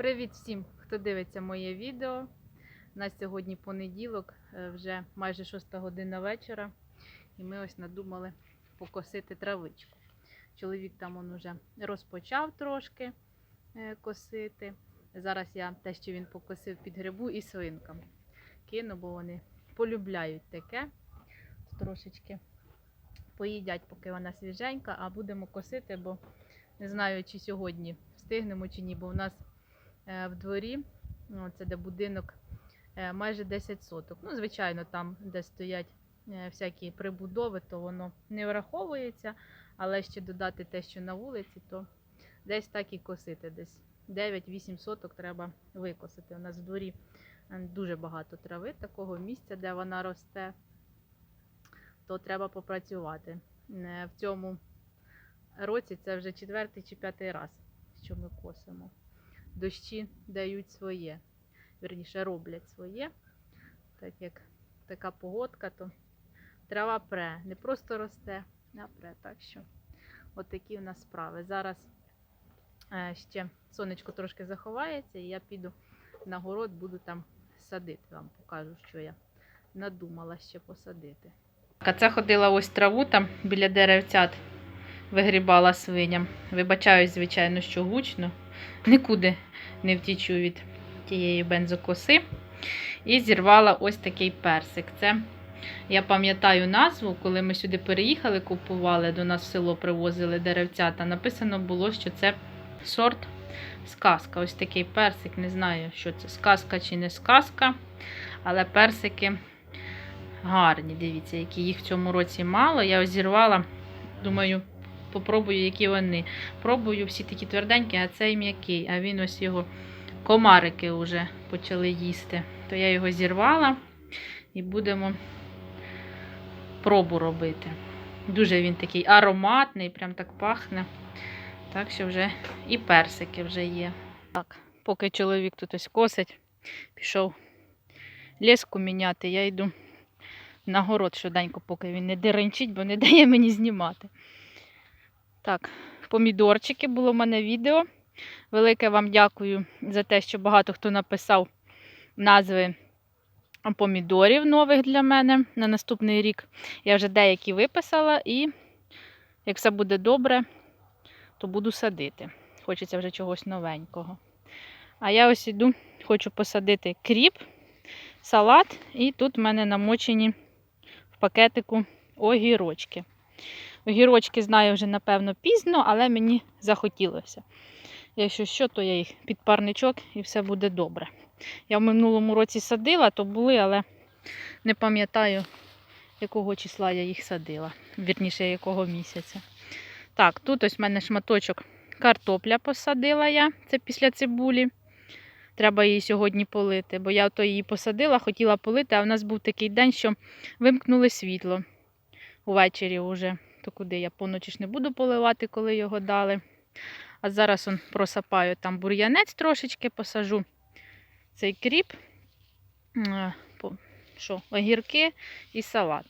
Привіт всім, хто дивиться моє відео. У нас сьогодні понеділок, е, вже майже 6 година вечора, і ми ось надумали покосити травичку. Чоловік там он уже розпочав трошки е, косити. Зараз я те, що він покосив під грибу і свинкам. Кину, бо вони полюбляють таке. Трошечки поїдять, поки вона свіженька, а будемо косити, бо не знаю, чи сьогодні встигнемо чи ні, бо в нас в дворі, ну, це де будинок, е, майже 10 соток. Ну, звичайно, там, де стоять е, всякі прибудови, то воно не враховується, але ще додати те, що на вулиці, то десь так і косити. Десь 9-8 соток треба викосити. У нас в дворі е, дуже багато трави, такого місця, де вона росте, то треба попрацювати. Е, В цьому році це вже четвертий чи п'ятий раз, що ми косимо. Дощі дають своє, вірніше роблять своє. Так як така погодка, то трава пре, не просто росте, а пре. Так що отакі у нас справи. Зараз е, ще сонечко трошки заховається, і я піду на город, буду там садити. Вам покажу, що я надумала ще посадити. А це ходила ось траву там біля деревцят вигрібала свиням. Вибачаюсь, звичайно, що гучно. Нікуди не втічу від тієї бензокоси. І зірвала ось такий персик. Це я пам'ятаю назву, коли ми сюди переїхали, купували, до нас в село привозили деревцята. Написано було, що це сорт сказка. Ось такий персик. Не знаю, що це сказка чи не сказка. Але персики гарні. Дивіться, які їх в цьому році мало. Я зірвала, думаю, попробую, які вони. Пробую всі такі тверденькі, а цей м'який. А він ось його комарики вже почали їсти. То я його зірвала і будемо пробу робити. Дуже він такий ароматний, прям так пахне. Так що вже і персики вже є. Так, поки чоловік тут ось косить, пішов леску міняти, я йду на город швиденько, поки він не деренчить, бо не дає мені знімати. Так, помідорчики було в мене відео. Велике вам дякую за те, що багато хто написав назви помідорів нових для мене на наступний рік. Я вже деякі виписала і, як все буде добре, то буду садити. Хочеться вже чогось новенького. А я ось іду, хочу посадити кріп, салат, і тут в мене намочені в пакетику огірочки. Огірочки знаю вже, напевно, пізно, але мені захотілося. Якщо що, то я їх під парничок і все буде добре. Я в минулому році садила, то були, але не пам'ятаю, якого числа я їх садила. Вірніше, якого місяця. Так, тут ось в мене шматочок картопля посадила я. Це після цибулі. Треба її сьогодні полити, бо я то її посадила, хотіла полити, а в нас був такий день, що вимкнули світло увечері вже. То куди я поночі ж не буду поливати, коли його дали. А зараз он просапаю там бур'янець трошечки, посажу цей кріп, е, що, огірки і салат.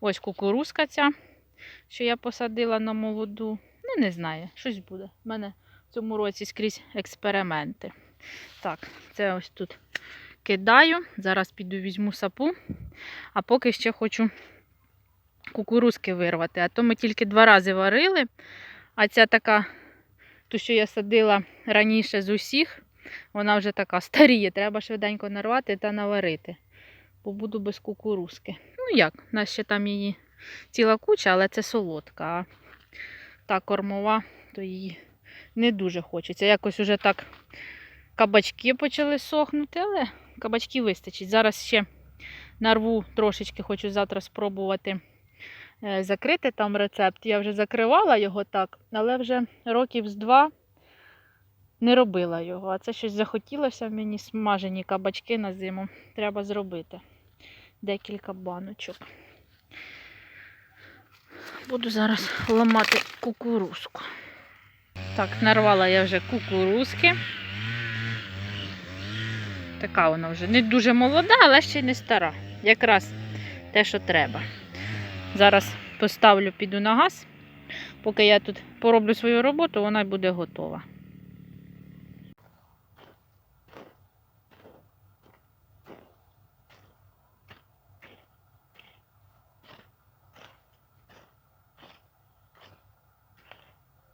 Ось кукурузка ця, що я посадила на молоду. Ну, не знаю, щось буде. У мене в цьому році скрізь експерименти. Так, це ось тут кидаю. Зараз піду візьму сапу, а поки ще хочу кукурузки вирвати. А то ми тільки два рази варили. А ця така, ту, що я садила раніше з усіх, вона вже така старіє. Треба швиденько нарвати та наварити. Бо буду без кукурузки. Ну як, у нас ще там її ціла куча, але це солодка. А та кормова, то її не дуже хочеться. Якось уже так кабачки почали сохнути, але кабачки вистачить. Зараз ще нарву трошечки, хочу завтра спробувати закрити там рецепт. Я вже закривала його так, але вже років з два не робила його. А це щось захотілося мені смажені кабачки на зиму. Треба зробити декілька баночок. Буду зараз ламати кукурузку. Так, нарвала я вже кукурузки. Така вона вже не дуже молода, але ще й не стара. Якраз те, що треба. Зараз поставлю, піду на газ. Поки я тут пороблю свою роботу, вона буде готова.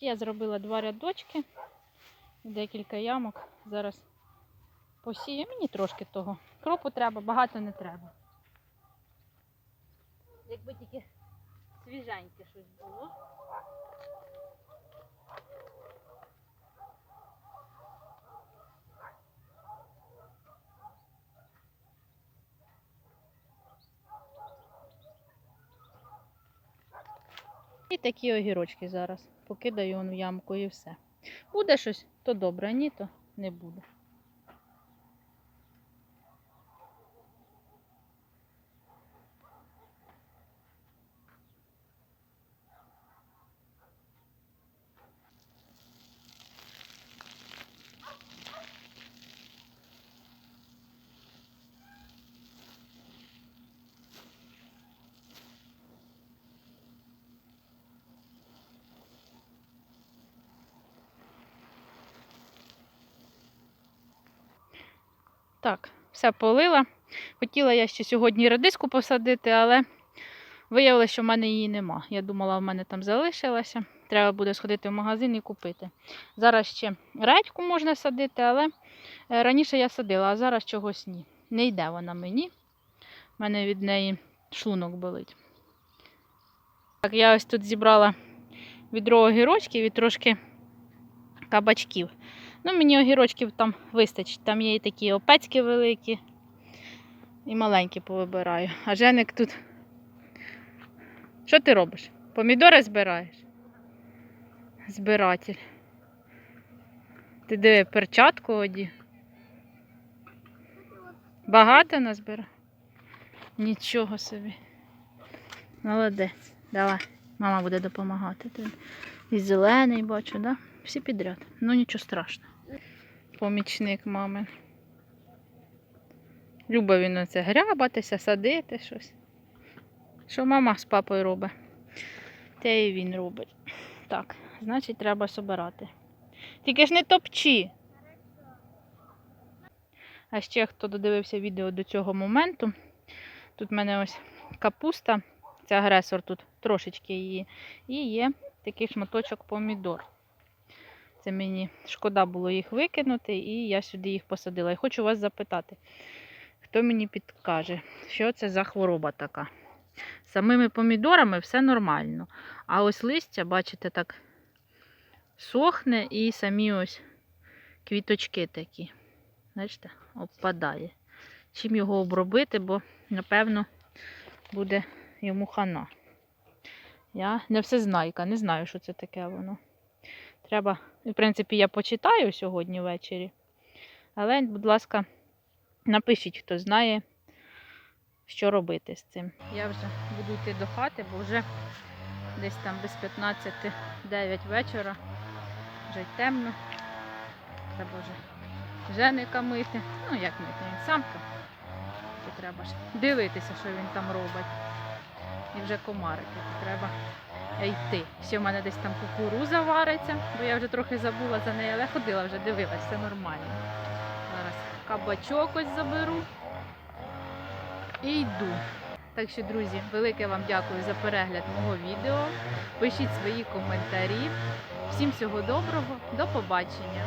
Я зробила два рядочки, декілька ямок. Зараз посію. Мені трошки того. Кропу треба, багато не треба. Якби тільки свіженьке щось було. І такі огірочки зараз. Покидаю он в ямку і все. Буде щось, то добре, ні, то не буде. Так, все полила. Хотіла я ще сьогодні редиску посадити, але виявилося, що в мене її нема. Я думала, в мене там залишилася. Треба буде сходити в магазин і купити. Зараз ще редьку можна садити, але е, раніше я садила, а зараз чогось ні. Не йде вона мені. У мене від неї шлунок болить. Так, я ось тут зібрала відро огірочків і трошки кабачків. Ну, мені огірочків там вистачить. Там є і такі опецькі великі, і маленькі повибираю. А Женик тут. Що ти робиш? Помідори збираєш? Збиратель. Ти диви, перчатку одів. Багато назбирав? Нічого собі. Молодець. Давай. Мама буде допомагати тобі. І зелений бачу, да? Всі підряд. Ну нічого страшного. Помічник мами. Любить він оце грябатися, садити щось. Що мама з папою робить? Те і він робить. Так, значить, треба собирати. Тільки ж не топчи. А ще хто додивився відео до цього моменту, тут в мене ось капуста, це агресор тут трошечки її, і є такий шматочок помідор. Це мені шкода було їх викинути, і я сюди їх посадила. І хочу вас запитати, хто мені підкаже, що це за хвороба така. Самими помідорами все нормально. А ось листя, бачите, так сохне і самі ось квіточки такі. Бачите, обпадає. Чим його обробити, бо, напевно, буде йому хана. Я не всезнайка, не знаю, що це таке воно. Треба, в принципі, я почитаю сьогодні ввечері. Але, будь ласка, напишіть, хто знає, що робити з цим. Я вже буду йти до хати, бо вже десь там без 15 9 вечора. Вже й темно. Треба вже женика мити. Ну, як мити, він сам там. Треба ж дивитися, що він там робить. І вже комарики. Треба йти. Ще в мене десь там кукуруза вариться, бо я вже трохи забула за нею, але ходила вже, дивилась, все нормально. Зараз кабачок ось заберу і йду. Так що, друзі, велике вам дякую за перегляд мого відео. Пишіть свої коментарі. Всім всього доброго, до побачення!